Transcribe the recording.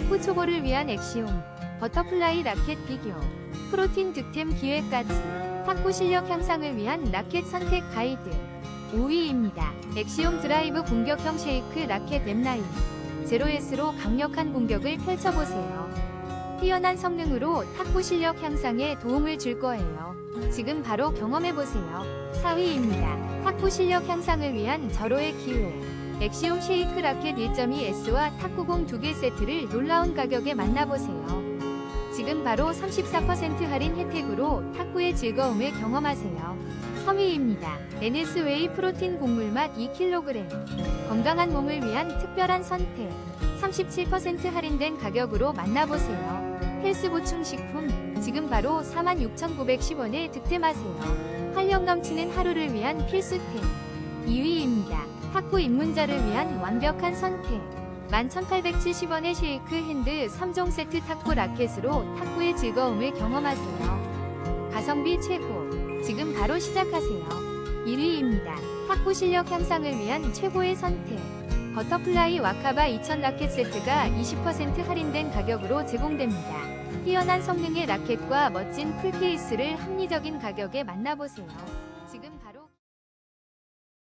탁구 초보를 위한 엑시움, 버터플라이 라켓 비교, 프로틴 득템 기회까지 탁구 실력 향상을 위한 라켓 선택 가이드 5위입니다. 엑시움 드라이브 공격형 쉐이크 라켓 랩라인 제로S로 강력한 공격을 펼쳐보세요. 뛰어난 성능으로 탁구 실력 향상에 도움을 줄 거예요. 지금 바로 경험해보세요. 4위입니다. 탁구 실력 향상을 위한 절호의 기회. 엑시움 쉐이크 라켓 1.2S와 탁구공 2개 세트를 놀라운 가격에 만나보세요. 지금 바로 34% 할인 혜택으로 탁구의 즐거움을 경험하세요. 3위입니다. NS웨이 프로틴 곡물 맛 2kg. 건강한 몸을 위한 특별한 선택. 37% 할인된 가격으로 만나보세요. 헬스 보충 식품. 지금 바로 46,910원에 득템하세요. 활력 넘치는 하루를 위한 필수템. 2위입니다. 탁구 입문자를 위한 완벽한 선택. 11,870원의 쉐이크 핸드 3종 세트 탁구 라켓으로 탁구의 즐거움을 경험하세요. 가성비 최고. 지금 바로 시작하세요. 1위입니다. 탁구 실력 향상을 위한 최고의 선택. 버터플라이 와카바 2000 라켓 세트가 20% 할인된 가격으로 제공됩니다. 뛰어난 성능의 라켓과 멋진 풀케이스를 합리적인 가격에 만나보세요.